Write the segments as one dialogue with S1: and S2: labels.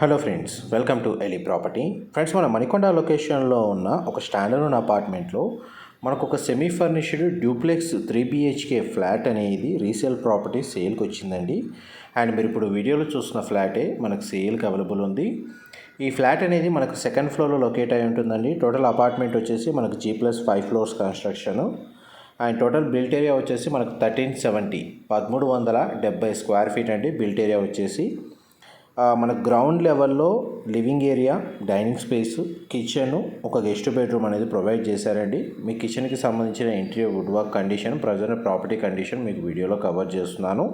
S1: Hello friends welcome to Eli property friends మన మణికొండ లొకేషన్లో ఉన్న ఒక స్టాండర్డ్ అపార్ట్మెంట్లో మనకు ఒక semi furnished duplex three BHK flat అనేది రీసేల్ ప్రాపర్టీ సేల్కి వచ్చిందండి. అండ్ మీరు ఇప్పుడు వీడియోలో చూస్తున్న ఫ్లాటే మనకు సేల్కి అవైలబుల్ ఉంది. ఈ ఫ్లాట్ అనేది మనకు సెకండ్ ఫ్లోర్లో లొకేట్ అయి ఉంటుందండి. టోటల్ అపార్ట్మెంట్ వచ్చేసి మనకు G plus five floors construction and total built area వచ్చేసి మనకు థర్టీన్ సెవెంటీ పదమూడు వందల డెబ్బై స్క్వేర్ ఫీట్ అండి. బిల్ట్ ఏరియా వచ్చేసి మన గ్రౌండ్ లెవెల్లో living area dining space kitchen ఒక గెస్ట్ బెడ్రూమ్ అనేది ప్రొవైడ్ చేశారండి. మీ కిచెన్కి సంబంధించిన interior wood work condition present property condition మీకు వీడియోలో కవర్ చేస్తున్నాను.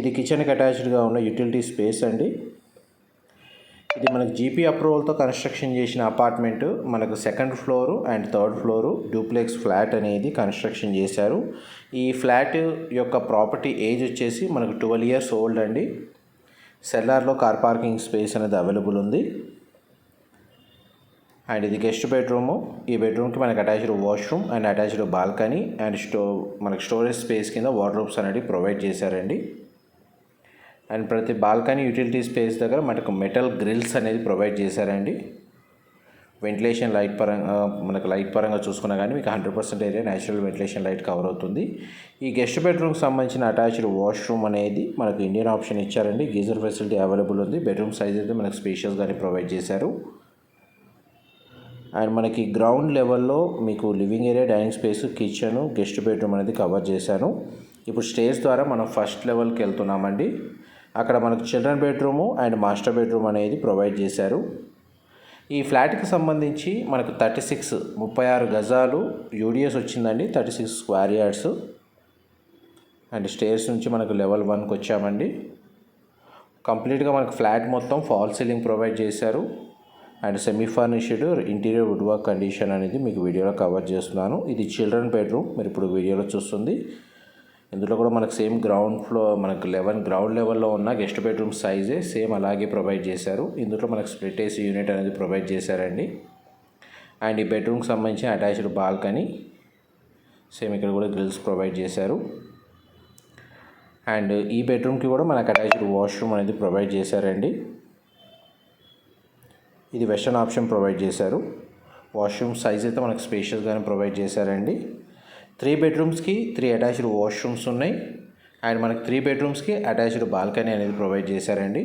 S1: ఇది కిచెన్కి అటాచ్డ్గా ఉన్న యూటిలిటీ స్పేస్ అండి. ఇది మనకు జీపీ అప్రూవల్తో కన్స్ట్రక్షన్ చేసిన అపార్ట్మెంట్ మనకు second floor and third floor duplex flat అనేది కన్స్ట్రక్షన్ చేశారు. ఈ ఫ్లాట్ యొక్క ప్రాపర్టీ ఏజ్ వచ్చేసి మనకు ట్వెల్వ్ ఇయర్స్ ఓల్డ్ అండి. సెల్లార్లో కార్ పార్కింగ్ స్పేస్ అనేది అవైలబుల్ ఉంది. అండ్ ఇది గెస్ట్ బెడ్రూము. ఈ బెడ్రూమ్కి మనకి attached washroom and attached balcony and స్టో మనకి స్టోరేజ్ స్పేస్ కింద వార్డ్రోబ్స్ అనేది ప్రొవైడ్ చేశారండి. అండ్ ప్రతి బాల్కనీ యూటిలిటీ స్పేస్ దగ్గర మనకు మెటల్ గ్రిల్స్ అనేది ప్రొవైడ్ చేశారండి. వెంటిలేషన్ లైట్ పరంగా మనకు లైట్ పరంగా చూసుకున్నా కానీ మీకు hundred percent area natural ventilation light cover అవుతుంది. ఈ గెస్ట్ బెడ్రూమ్కి సంబంధించిన అటాచ్డ్ వాష్రూమ్ అనేది మనకు ఇండియన్ ఆప్షన్ ఇచ్చారండి. గీజర్ ఫెసిలిటీ అవైలబుల్ ఉంది. బెడ్రూమ్ సైజ్ అయితే మనకు స్పేషియస్గానే ప్రొవైడ్ చేశారు. అండ్ మనకి గ్రౌండ్ లెవెల్లో మీకు living area dining space kitchen guest bedroom అనేది కవర్ చేశాను ఇప్పుడు స్టేజ్ ద్వారా మనం ఫస్ట్ లెవెల్కి వెళ్తున్నామండి. అక్కడ మనకు children bedroom and master bedroom అనేది ప్రొవైడ్ చేశారు. ఈ ఫ్లాట్కి సంబంధించి మనకు థర్టీ సిక్స్ ముప్పై ఆరు గజాలు యూడిఎస్ వచ్చిందండి. Thirty six square yards. And stairs నుంచి మనకు లెవెల్ వన్కి వచ్చామండి. కంప్లీట్గా మనకు ఫ్లాట్ మొత్తం ఫాల్ సీలింగ్ ప్రొవైడ్ చేశారు. And semi furnished interior wood work condition అనేది మీకు వీడియోలో కవర్ చేస్తున్నాను. ఇది చిల్డ్రన్ బెడ్రూమ్. మీరు ఇప్పుడు వీడియోలో చూస్తుంది. ఇందులో కూడా మనకు సేమ్ గ్రౌండ్ ఫ్లోర్ మనకు లెవెన్ గ్రౌండ్ లెవెల్లో ఉన్న గెస్ట్ బెడ్రూమ్ సైజే సేమ్ అలాగే ప్రొవైడ్ చేశారు. ఇందులో మనకు స్ప్లిట్ ఏసీ యూనిట్ అనేది ప్రొవైడ్ చేశారండి. అండ్ ఈ బెడ్రూమ్కి సంబంధించిన అటాచ్డ్ బాల్కనీ సేమ్ ఇక్కడ కూడా గ్రిల్స్ ప్రొవైడ్ చేశారు. అండ్ ఈ బెడ్రూమ్కి కూడా మనకు అటాచ్డ్ వాష్రూమ్ అనేది ప్రొవైడ్ చేశారండి. ఇది వెస్టర్న్ ఆప్షన్ ప్రొవైడ్ చేశారు. వాష్రూమ్ సైజ్ అయితే మనకు స్పేషియస్గానే ప్రొవైడ్ చేశారండి. త్రీ బెడ్రూమ్స్కి త్రీ అటాచ్డ్ వాష్రూమ్స్ ఉన్నాయి. అండ్ మనకి త్రీ బెడ్రూమ్స్కి అటాచ్డ్ బాల్కనీ అనేది ప్రొవైడ్ చేశారండి.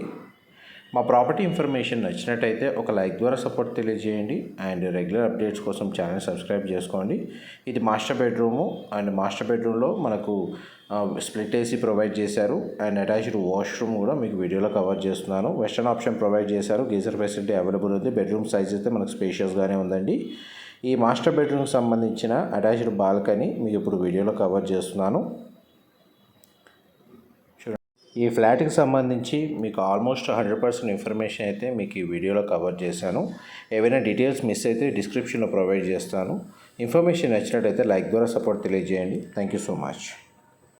S1: మా ప్రాపర్టీ ఇన్ఫర్మేషన్ నచ్చినట్టయితే ఒక లైక్ ద్వారా సపోర్ట్ తెలియజేయండి. అండ్ రెగ్యులర్ అప్డేట్స్ కోసం ఛానల్ సబ్స్క్రైబ్ చేసుకోండి. ఇది మాస్టర్ బెడ్రూము. అండ్ మాస్టర్ బెడ్రూమ్లో మనకు స్ప్లిట్ ఏసీ ప్రొవైడ్ చేశారు. అండ్ అటాచ్డ్ వాష్రూమ్ కూడా మీకు వీడియోలో కవర్ చేస్తున్నాను. వెస్టర్న్ ఆప్షన్ ప్రొవైడ్ చేశారు. గీజర్ ఫెసిలిటీ అవైలబుల్ ఉంది. బెడ్రూమ్ సైజ్ అయితే మనకు స్పేషియస్గానే ఉందండి. ఈ మాస్టర్ బెడ్రూమ్కి సంబంధించిన అటాచ్డ్ బాల్కనీ మీకు ఇప్పుడు వీడియోలో కవర్ చేస్తున్నాను. ఈ ఫ్లాట్కి సంబంధించి మీకు ఆల్మోస్ట్ హండ్రెడ్ పర్సెంట్ ఇన్ఫర్మేషన్ అయితే మీకు ఈ వీడియోలో కవర్ చేశాను. ఏవైనా డీటెయిల్స్ మిస్ అయితే డిస్క్రిప్షన్లో ప్రొవైడ్ చేస్తాను. ఇన్ఫర్మేషన్ నచ్చినట్టయితే లైక్ ద్వారా సపోర్ట్ తెలియజేయండి. Thank you so much.